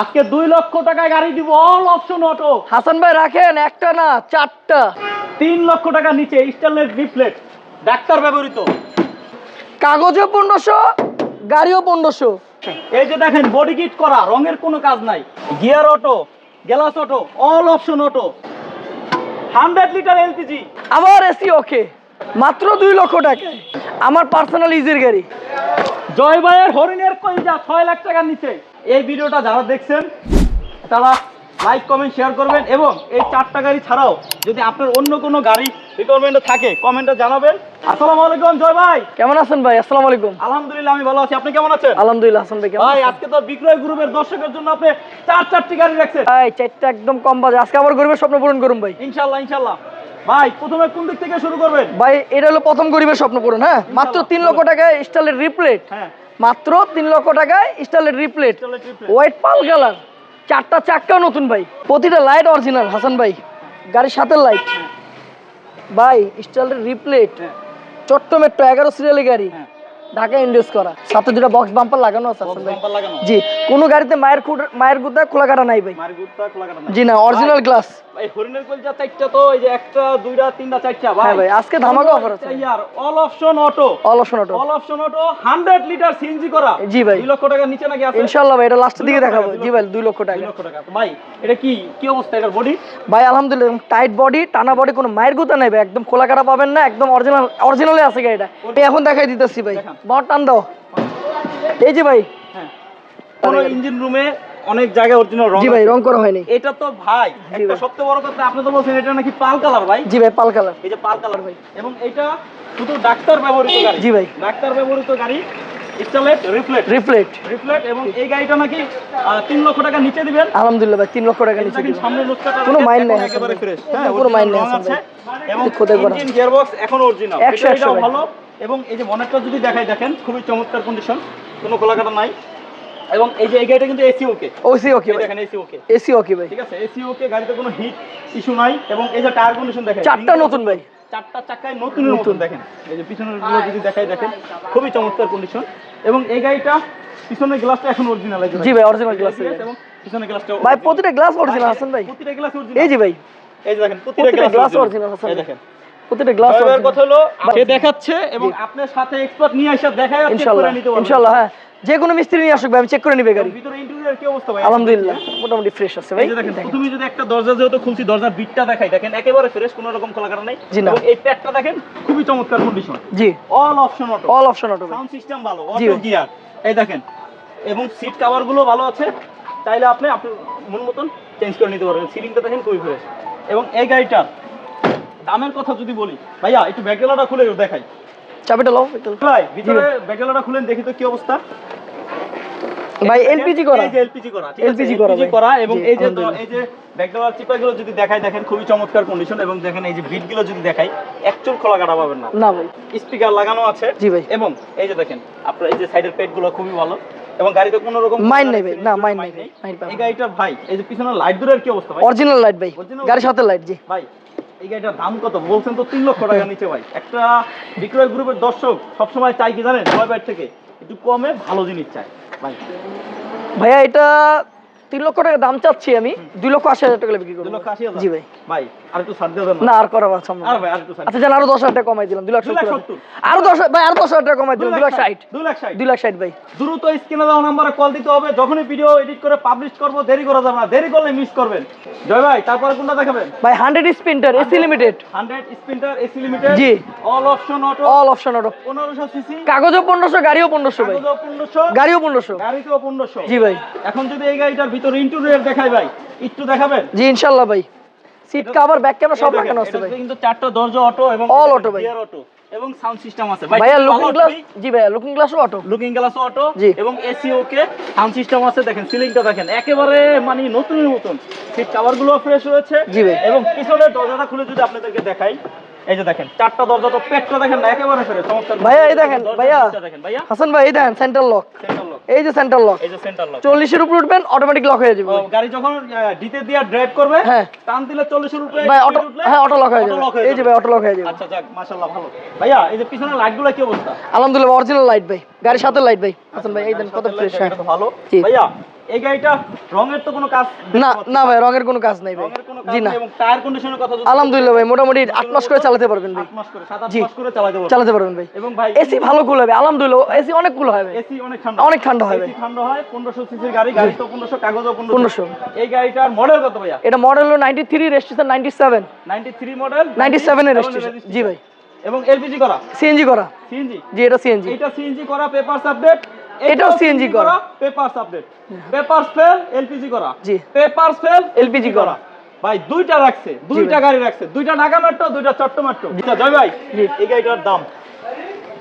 আজকে দুই লক্ষ টাকায় গাড়ি দিব অল অপশন অটো হাসান ভাই রাখেন একটা না চারটা। তিন লক্ষ টাকার নিচে স্টেনলেস রিফ্লেট ডাক্তার ব্যবহৃত। কাগজে পনেরোশো গাড়িও পনেরোশো। এই যে দেখেন বডি কিট করা রঙের কোনো কাজ নাই। Gear auto glass auto all option auto hundred litre LPG আবার এসি ওকে মাত্র দুই লক্ষ টাকায়। আমার পার্সোনাল ইজির গাড়ি। জয় ভাইয়ের হরিণের কইজা ছয় লাখ টাকার নিচে। এই ভিডিওটা যারা দেখছেন তারা লাইক কমেন্ট শেয়ার করবেন এবং এই চারটা গাড়ি ছাড়াও যদি আপনার অন্য কোনো গাড়ি রিকোয়ারমেন্ট থাকে কমেন্টে জানাবেন। আসসালামু আলাইকুম জয় ভাই। কেমন আছেন ভাই? আসসালামু আলাইকুম। আলহামদুলিল্লাহ আমি ভালো আছি। আপনি কেমন আছেন? আলহামদুলিল্লাহ হাসান ভাই ভাই আজকে তো বিক্রয় গ্রুপের দর্শকের জন্য আপনি চার চারটি গাড়ি রাখছেন। ভাই চারটা একদম কম বাজে। আজকে আবার গরিবের স্বপ্ন পূরণ করুন ভাই। ইনশাল্লাহ ইনশাল্লাহ ভাই প্রথমে কোন দিক থেকে শুরু করবেন? ভাই এটা হলো প্রথম গরিবের স্বপ্ন পূরণ হ্যাঁ? মাত্র তিন লক্ষ টাকায় স্টাইলের রিপ্লেট। হ্যাঁ। মাত্র তিন লক্ষ টাকায় স্টাইলের রিপ্লেট হোয়াইট পাল কালার চারটা চাক্কাও নতুন ভাই। প্রতিটা লাইট অরিজিনাল হাসান ভাই। গাড়ির সাথে লাইট ভাই স্টাইলের রিপ্লেট হ্যাঁ। চট্ট মেট্রো এগারো সিরিয়ালি গাড়ি। হ্যাঁ। ঢাকা ইন্ডিয়াস করা। সাথে দুটো বক্স বাম্পার লাগানো আছে জি কোনো গাড়িতে মায়ের মায়ের গুদা খোলা কাটা নাই ভাই। জি না অরিজিনাল গ্লাস এই হরিণের কলজা চারটা তো এই যে একটা দুইটা তিনটা চারটা হ্যাঁ ভাই, আজকে ধামাকা offer আছে। ইয়ার all option auto অলসন auto all option auto 100 litre CNG করা। জি ভাই। 2 লক্ষ টাকার নিচে নাকি আছে? ইনশাল্লাহ ভাই এটা লাস্টের দিকে দেখাবো। জি ভাই দুই লক্ষ 2 লক্ষ টাকা। ভাই এটা কি কি অবস্থা এটার বডি ভাই আলহামদুলিল্লাহ টাইট বডি টানা বডি কোনো মায়ের গুতা নাই ভাই। একদম খোলা কাটা পাবেন না একদম অরিজিনাল অরিজিনালে আছে গাড়িটা। এখন দেখাই দিতেছি ভাই। টান দাও। এই যে ভাই। হ্যাঁ। পুরো ইঞ্জিন রুমে অনেক জায়গায় অরিজিনাল রং জি ভাই রং করা হয়নি। এটা তো ভাই একটা সবচেয়ে বড় কথা আপনি তো বলছেন এটা নাকি পাল কালার ভাই। জি ভাই পাল কালার। এই যে পাল কালার ভাই। এবং এটা শুধু ডাক্তার ব্যবহৃত গাড়ি। জি ভাই। ডাক্তার ব্যবহৃত গাড়ি স্টারলেট রিফ্লেট রিফ্লেট রিফ্লেট এবং এই গাড়িটা নাকি আহ, তিন লক্ষ টাকা নিচে দিবেন। আলহামদুলিল্লাহ ভাই লক্ষ টাকা নিচে দিবেন। সামনে কোনো মাইন্ড নেই। একেবারে ফ্রেশ হ্যাঁ কোনো মাইন্ড নেই আছে। এবং ইঞ্জিন গিয়ারবক্স এখন অরিজিনাল ভালো। এবং এই যে মনেরটা যদি দেখাই দেখেন খুবই চমৎকার কন্ডিশন কোনো খোলাকাটা নাই। এবং এই যে এই গাড়িটা কিন্তু এসি ওকে ওসি ওকে দেখেন এসি ওকে এসি ওকে ভাই। ঠিক আছে এসি ওকে গাড়িতে কোনো হিট ইস্যু নাই এবং এই যে টায়ার কন্ডিশন দেখেন চারটা নতুন ভাই। চারটা চাকায় নতুনের মতন দেখেন। এই যে পিছনেরগুলো যদি দেখাই দেখেন খুবই চমৎকার কন্ডিশন এবং এই গাড়িটা পিছনের গ্লাসটা এখন অরিজিনাল আছে জি ভাই অরিজিনাল গ্লাস এবং পিছনের গ্লাসটা ভাই প্রতিটা গ্লাস অরিজিনাল হাসান ভাই। প্রতিটা গ্লাস অরিজিনাল এই যে ভাই। এই যে দেখেন প্রতিটা গ্লাস অরিজিনাল হাসান এই দেখেন। প্রতিটা গ্লাস ড্রাইভারের কথা হলো সে দেখাচ্ছে এবং আপনার সাথে এক্সপার্ট নিয়ে এসে দেখায় চেক ইনশাল্লাহ করে নিতে পারবেন হ্যাঁ। যে কোনো মিস্ত্রি নিয়ে আসুক ভাই আমি চেক করে নিবে গাড়ি। ভিতরে ইন্টেরিয়র কি অবস্থা ভাই? আলহামদুলিল্লাহ মোটামুটি ফ্রেশ আছে ভাই। দেখেন প্রথমে যদি একটা দরজা যেহেতু খুলছি দরজার বিটটা দেখাই। দেখেন একেবারে ফ্রেশ কোনো রকম খোলা কাটা নাই। জি না। এই প্যাডটা দেখেন খুবই চমৎকার কন্ডিশন জি। All option auto all option auto sound system ভালো অটো গিয়ার এই দেখেন এবং সিট কভারগুলো ভালো আছে। চাইলে আপনি আপনার মন মতন চেঞ্জ করে নিতে পারবেন। সিলিংটা দেখেন খুবই ফ্রেশ এবং এই গাড়িটার দামের কথা যদি বলি ভাইয়া একটু ব্যাকডেলাটা খুলে দেখাই। চাবিটা লাও একটু। ভাই ভিতরে ব্যাকডেলাটা খুলেন দেখি তো কি অবস্থা। ভাই এলপিজি করা। এই যে এলপিজি করা ঠিক আছে? LPG করা এবং এই যে। এই যে ব্যাকডেলার চিপাগুলো যদি দেখাই দেখেন খুবই চমৎকার কন্ডিশন এবং দেখেন এই যে বিটগুলো যদি দেখাই একচুল খোলা কাটা পাবেন না। না ভাই। স্পিকার লাগানো আছে। জি ভাই। এবং এই যে দেখেন আপনার এই যে সাইডের পেটগুলো খুবই ভালো এবং গাড়িতে কোনো রকম Mind নেই ভাই, না, mind নেই এই গাড়িটার ভাই এই যে পিছনের লাইট দুটোর কি অবস্থা ভাই? অরিজিনাল লাইট ভাই। গাড়ির সাথে লাইট জি। ভাই এই গাড়িটার দাম কত? বলছেন তো তিন লক্ষ টাকা নিচে ভাই। একটা বিক্রয় গ্রুপের দর্শক সবসময় চাই কি জানেন? সবাই থেকে। একটু কমে ভালো জিনিস চাই ভাই। ভাইয়া, এটা তিন লক্ষ টাকা দাম চাচ্ছি আমি দুই লক্ষ আশি হাজার টাকা বিক্রি করব। জি ভাই। ভাই আর একটু ছাড় দিয়ে না। না আর করা সম্ভব আর না। ভাই আর একটু ছাড়। আচ্ছা জান আরও দশ হাজার টাকা কমাই দিলাম দুই লাখ দুই লাখ সত্তর। সত্তর। আরও দশ ভাই আরও দশ হাজার টাকা কমাই দিলাম দুই লাখ ষাট। দুই লাখ ষাট। দুই লাখ ষাট ভাই। দ্রুত স্ক্রিনে দেওয়া নাম্বারে কল দিতে হবে। যখনই ভিডিও এডিট করে পাবলিশ করব দেরি করা যাবে না। দেরি করলে মিস করবেন। জয় ভাই তারপরে কোনটা দেখাবেন? ভাই hundred sprinter AC limited hundred sprinter AC limited জি। All option auto all option auto পনেরোশো সিসি কাগজও পনেরোশো গাড়িও পনেরোশো ভাই। পনেরোশো। গাড়িও পনেরোশো। গাড়িতেও পনেরোশো। জি ভাই। এখন যদি এই গাড়িটার ভিতরে ইন্টেরিয়র দেখাই ভাই। একটু দেখাবেন? জি ইনশাল্লাহ ভাই। সিট কভার ব্যাক ক্যামেরা সব লাগানো আছে ভাই। কিন্তু চারটা দরজা অটো এবং All auto ভাই। গিয়ার অটো এবং সাউন্ড সিস্টেম আছে। ভাইয়া লুকিং গ্লাস জি ভাইয়া লুকিং গ্লাসও অটো লুকিং গ্লাস অটো এবং এসি ওকে সাউন্ড সিস্টেম আছে। দেখেন সিলিংটা দেখেন। একেবারে মানে নতুনের মতন। সিট কভারগুলো ফ্রেশ রয়েছে জি ভাই। এবং পিছনের দরজাটা খুলে যদি আপনাদেরকে দেখাই এই যে দেখেন চারটা দরজা তো পেটটা দেখেন না একেবারে ফ্রেশ চমৎকার। ভাইয়া, এই দেখেন, ভাইয়া। দিকটা দেখেন ভাইয়া। হাসান ভাই এই দেখেন সেন্টার লক এই যে সেন্টার লক এই যে সেন্টার লক চল্লিশের উপর উঠবেন অটোমেটিক লক হয়ে যাবে। গাড়ি যখন ডিতে দিয়ে ড্রাইভ করবে হ্যাঁ। টান দিলে চল্লিশের উপরে ভাই অটো হ্যাঁ অটো লক হয়ে যাবে। এই যে ভাই অটো লক হয়ে যাবে। আচ্ছা যাক মাশাআল্লাহ ভালো। ভাইয়া এই যে পিছনের লাইটগুলো কি অবস্থা? আলহামদুলিল্লাহ অরিজিনাল লাইট ভাই। গাড়ির সাথে লাইট ভাই। হাসান ভাই এই দেন কত ফ্রেশ হ্যাঁ এটা তো ভালো। ভাইয়া এই গাড়িটা রঙের তো কোনো কাজ না না ভাই রঙের কোনো কাজ নাই ভাই। জি না। এবং টায়ার কন্ডিশনের কথা আলহামদুলিল্লাহ ভাই মোটামুটি আট মাস করে চালাতে পারবেন ভাই। আট মাস করে সাত আট জি। চালাতে পারবেন। ভাই। এবং ভাই এসি ভালো কুল হবে আলহামদুলিল্লাহ এসি অনেক কুল ভাই এসি অনেক ঠান্ডা। অনেক ঠান্ডা এসি ঠান্ডা হয় পনেরোশো সিসির গাড়ি গাড়ি তো পনেরোশো কাগজও পনেরোশো। 1500 এই গাড়িটার মডেল কত ভাইয়া? এটা মডেল হলো ninety three registration ninety seven ninety three model 97 এর registration, জি ভাই। এবং এলপিজি করা? সিএনজি করা। সিএনজি জি এটা সিএনজি এটা সিএনজি করা পেপারস আপডেট এটাও CNG করা। Papers update papers fail LPG করা। জি। পেপারস ফেল এলপিজি করা। ভাই দুইটা রাখছে দুইটা গাড়ি রাখছে দুইটা নাগা মেট্রো দুইটা চট্ট মেট্রো দুইটা জয় ভাই। এই গাড়িটার দাম?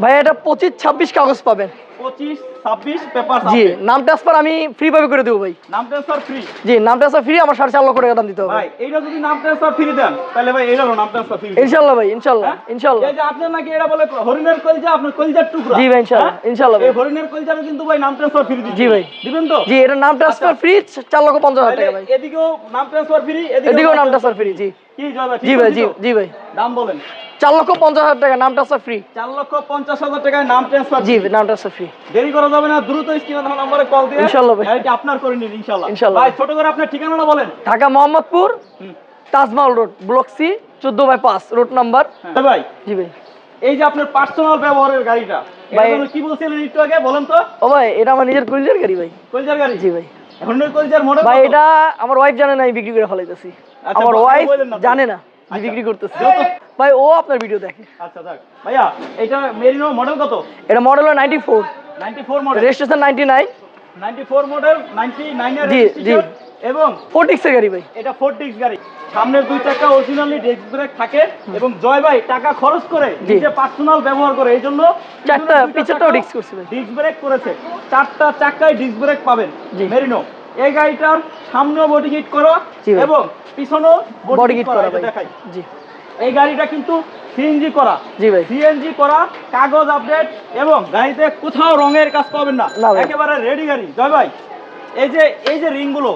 ভাই এটা পঁচিশ ছাব্বিশ কাগজ পাবেন। পঁচিশ ছাব্বিশ পেপারস জি নাম ট্রান্সফার আমি ফ্রি ভাবে করে দেবো ভাই। নাম ট্রান্সফার ফ্রি জি নাম ট্রান্সফার ফ্রি আমার সাড়ে চার লক্ষ টাকা দাম দিতে হবে। ভাই এইটা যদি নাম ট্রান্সফার ফ্রি দেন তাহলে ভাই এইটারও নাম ট্রান্সফার ফ্রি ইনশাল্লাহ ভাই ইনশাল্লাহ ইনশাল্লাহ। এই যে আপনার নাকি এটা বলে হরিণের কলজা আপনার কলজার টুকরা। জি ভাই, ইনশাআল্লাহ, হ্যাঁ? ইনশাআল্লাহ এই হরিণের কলজারও কিন্তু ভাই নাম ট্রান্সফার ফ্রি দিচ্ছি জি ভাই। দিবেন তো? জি এটা নাম ট্রান্সফার ফ্রি চার লক্ষ পঞ্চাশ হাজার টাকা ভাই। এদিকেও নাম ট্রান্সফার ফ্রি এদিকেও নাম ট্রান্সফার ফ্রি জি। কি জয় ভাই জি ভাই জি ভাই। দাম বলেন। চার লক্ষ পঞ্চাশ হাজার টাকা নাম ট্রান্সফার ফ্রি চার লক্ষ পঞ্চাশ হাজার টাকায় নাম ট্রান্সফার জি নাম ট্রান্সফার ফ্রি দেরি করা যাবে না দ্রুত স্ক্রিনে নম্বরে কল দিয়ে ইনশাআল্লাহ। আপনার করে নিন ইনশাআল্লাহ ইনশাআল্লাহ। ভাই ছোট করে আপনার ঠিকানাটা বলেন। Dhaka Mohammadpur Tajmahal road block C চোদ্দ বাই পাঁচ রোড নাম্বার। হ্যাঁ ভাই। জি ভাই। এই যে আপনার পার্সোনাল ব্যবহারের গাড়িটা ভাই- কি বলছিলেন একটু আগে বলেন তো? ও ভাই এটা আমার নিজের কুইন্টার গাড়ি ভাই। কলজার গাড়ি? জি ভাই। কলজার মডেল ভাই এটা আমার ওয়াইফ জানে না আমি বিক্রি করে ফেলাইতেছি। আচ্ছা, আমার ওয়াইফ জানে না। আচ্ছা। বিক্রি করতেছি। ভাই ও আপনার ভিডিও দেখে। আচ্ছা যাক ভাইয়া এটা মেরিনো মডেল কত? এটা মডেল হলো ninety four 94 model registration ninety nine 94 model 99 এর জি, registration এবং গাড়ি ভাই। এটা ফোর গাড়ি। সামনের দুই চাকা অরিজিনালি ডিস্ক ব্রেক থাকে এবং জয় ভাই টাকা খরচ করে। নিজে পার্সোনাল ব্যবহার করে এই জন্য চারটা ডিস্ক করছে ডিস্ক ব্রেক করেছে। চারটা চাকায় ডিস্ক ব্রেক পাবেন। মেরিনো এই গাড়িটার সামনেও বডি কিট করা এবং পিছনেও বডি কিট করা দেখাই। জি। এই গাড়িটা কিন্তু সিএনজি করা। জি ভাই। সিএনজি করা কাগজ আপডেট এবং গাড়িতে কোথাও রঙের কাজ পাবেন না। একেবারে রেডি গাড়ি। জয় ভাই। এই যে এই যে রিংগুলো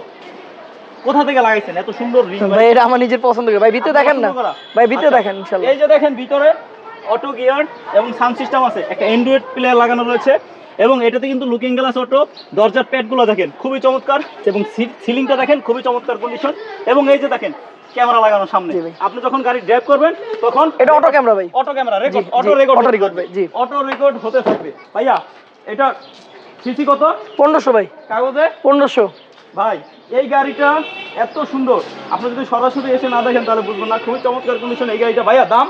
কোথা থেকে লাগাইছেন? এত সুন্দর রিং ভাই এটা আমার নিজের পছন্দ করে। ভাই ভিতরে দেখেন না? ভাই ভিতরে দেখেন ইনশাল্লাহ আচ্ছা। এই যে দেখেন ভিতরে অটো গিয়ার এবং সাউন্ড সিস্টেম আছে। একটা অ্যান্ড্রয়েড প্লেয়ার লাগানো রয়েছে। এবং এটাতে কিন্তু লুকিং গ্লাস অটো দরজার প্যাডগুলো দেখেন খুবই চমৎকার এবং সিলিংটা দেখেন খুবই চমৎকার কন্ডিশন এবং এই যে দেখেন ক্যামেরা লাগানো সামনে। আপনি যখন গাড়ি ড্রাইভ করবেন তখন এটা অটো ক্যামেরা ভাই। Auto camera record auto record auto record ভাই, জি। অটো রেকর্ড হতে থাকবে। ভাইয়া এটা সিসি কত? পনেরোশো ভাই। কাগজে? পনেরোশো। ভাই এই গাড়িটা এত সুন্দর। আপনি যদি সরাসরি এসে না দেখেন তাহলে বুঝবেন না খুবই চমৎকার কন্ডিশন এই গাড়িটা। ভাইয়া দাম?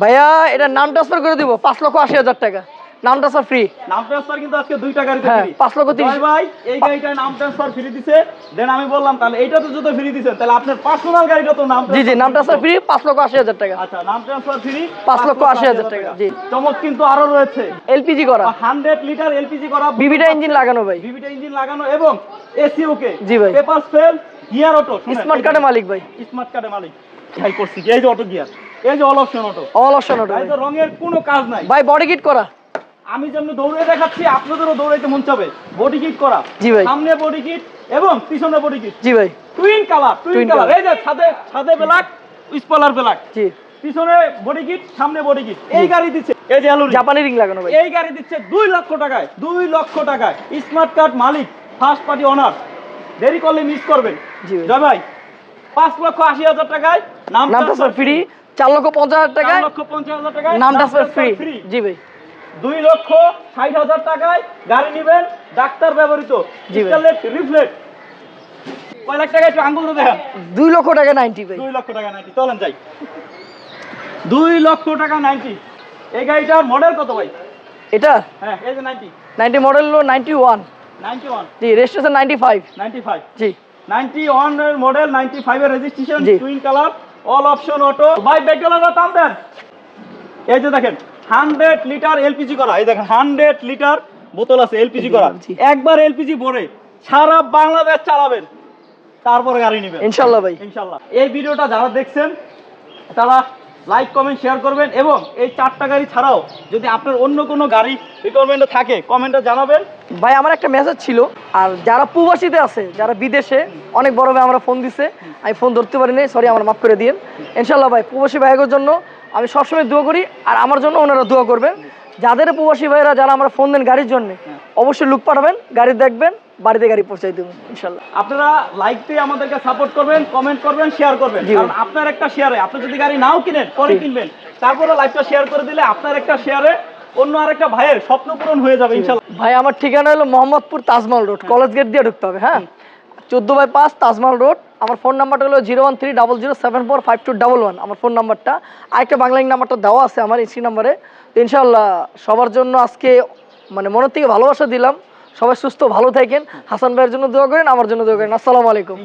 ভাইয়া এটা নাম ট্রান্সফার করে দিব পাঁচ লক্ষ আশি হাজার টাকা। নাম ট্রান্সফার ফ্রি নাম ট্রান্সফার কিন্তু আজকে দুইটা গাড়িতে হ্যাঁ, ফ্রি পাঁচ লক্ষ তিরিশ। জয় ভাই এই গাড়িটায় নাম ট্রান্সফার ফ্রি দিছে। দেন আমি বললাম তাহলে এইটা তো যদি ফ্রি দিছেন তাহলে আপনার পার্সোনাল গাড়িটা তো নাম জি জি নাম ট্রান্সফার ফ্রি পাঁচ লক্ষ আশি হাজার টাকা। আচ্ছা নাম ট্রান্সফার ফ্রি পাঁচ লক্ষ আশি হাজার টাকা, জি। চমক কিন্তু আরও রয়েছে। এলপিজি করা। হান্ড্রেড লিটার এলপিজি করা। বিবিটা ইঞ্জিন লাগানো ভাই। বিবিটা ইঞ্জিন লাগানো এবং এসি ওকে জি ভাই। Paper fail gear auto smart কার্ডের মালিক ভাই। স্মার্ট কার্ডের মালিক। ভাই করছি। এই যে অটো গিয়ার এই যে all option auto all option ওটা ভাই রঙের কোনো কাজ নাই। ভাই বডি কিট করা। আমি যেমনি দৌড়ে দেখাচ্ছি আপনাদেরও দৌড়াইতে মন চাবে। বডি কিট করা। জি ভাই। সামনে বডি কিট এবং পিছনে বডি কিট জি ভাই। টুইন কালার টুইন কালার এই যে ছাদে ছাদে ব্ল্যাক স্পলার ব্ল্যাক জি। পিছনে বডি কিট সামনে বডি কিট এই গাড়ি দিচ্ছে এই যে অ্যালুরি জাপানি রিং লাগানো ভাই। এই গাড়ি দিচ্ছে দুই লক্ষ টাকায় দুই লক্ষ টাকায়। স্মার্ট কার্ড মালিক ফার্স্ট পার্টি অনার দেরি করলে মিস করবেন। জি ভাই। ভাই পাঁচ লক্ষ আশি হাজার টাকায় নাম ট্রান্সফার ফ্রি চার লক্ষ পঞ্চাশ হাজার টাকায় চার লক্ষ পঞ্চাশ হাজার টাকায় নাম ট্রান্সফার ফ্রি জি ভাই। দুই লক্ষ ষাট হাজার টাকায় গাড়ি নেবেন ডাক্তার ব্যবহৃত। রিফ্লেট কয় লাখ টাকা একটু আঙ্গুল দুই লক্ষ টাকা নাইনটি দুই লক্ষ টাকা নাইনটি চলেন যাই। দুই লক্ষ টাকা নাইনটি এই গাড়িটার মডেল কত ভাই? এটা? হ্যাঁ এই যে নাইনটি নাইনটি মডেল হলো নাইনটি ওয়ান নাইনটি ওয়ান জি registration ninety five ninety five জি নাইনটি ওয়ানের মডেল নাইনটি ফাইভ এর registration. Twin colour all option auto ভাই ব্যাকডলার দাম দেন। এই যে দেখেন হান্ড্রেড লিটার এলপিজি করা। এই দেখেন হান্ড্রেড লিটার বোতল আছে এলপিজি করা। একবার এলপিজি ভরে সারা বাংলাদেশ চালাবেন। তারপরে গাড়ি নেবেন। ইনশাল্লাহ ভাই। ইনশাল্লাহ। এই ভিডিওটা যারা দেখছেন তারা লাইক কমেন্ট শেয়ার করবেন এবং এই চারটা গাড়ি ছাড়াও যদি আপনার অন্য কোনো গাড়ি রিকোয়ারমেন্টে থাকে কমেন্টে জানাবেন। ভাই আমার একটা মেসেজ ছিল আর যারা প্রবাসীতে আছে যারা বিদেশে অনেক বড় ভাই আমরা ফোন দিছে। আমি ফোন ধরতে পারিনি সরি আমার মাফ করে দিন ইনশাল্লাহ ভাই প্রবাসী ভাইয়ের জন্য আমি সবসময় দোয়া করি আর আমার জন্য ওনারা দোয়া করবেন। যাদের প্রবাসী ভাইয়েরা যারা আমরা ফোন দেন গাড়ির জন্য অবশ্যই লুক পাঠাবেন গাড়ি দেখবেন বাড়িতে গাড়ি পৌঁছাই দেবো ইনশাল্লাহ। আপনারা লাইক দিয়ে আমাদেরকে সাপোর্ট করবেন কমেন্ট করবেন শেয়ার করবেন। কারণ আপনার একটা শেয়ারে আপনি যদি গাড়ি নাও কিনেন পরে কিনবেন। তারপরে লাইভটা শেয়ার করে দিলে আপনার একটা শেয়ারে অন্য আরেকটা ভাইয়ের স্বপ্ন পূরণ হয়ে যাবে ইনশাল্লাহ। ভাই আমার ঠিকানা হলো Mohammadpur Tajmahal road college gate দিয়ে ঢুকতে হবে হ্যাঁ? চোদ্দ বাই পাঁচ তাজমহল রোড। আমার ফোন নাম্বারটা হলো zero one three double zero seven four five two double one. আমার ফোন নাম্বারটা। আরেকটা বাংলাইন নাম্বারটা দেওয়া আছে আমার ইসি নাম্বারে তো ইনশাল্লাহ সবার জন্য আজকে মানে মনের থেকে ভালোবাসা দিলাম। সবাই সুস্থ, ভালো থাকেন। হাসান ভাইয়ের জন্য দোয়া করেন, আমার জন্য দোয়া করেন। আসসালামু আলাইকুম।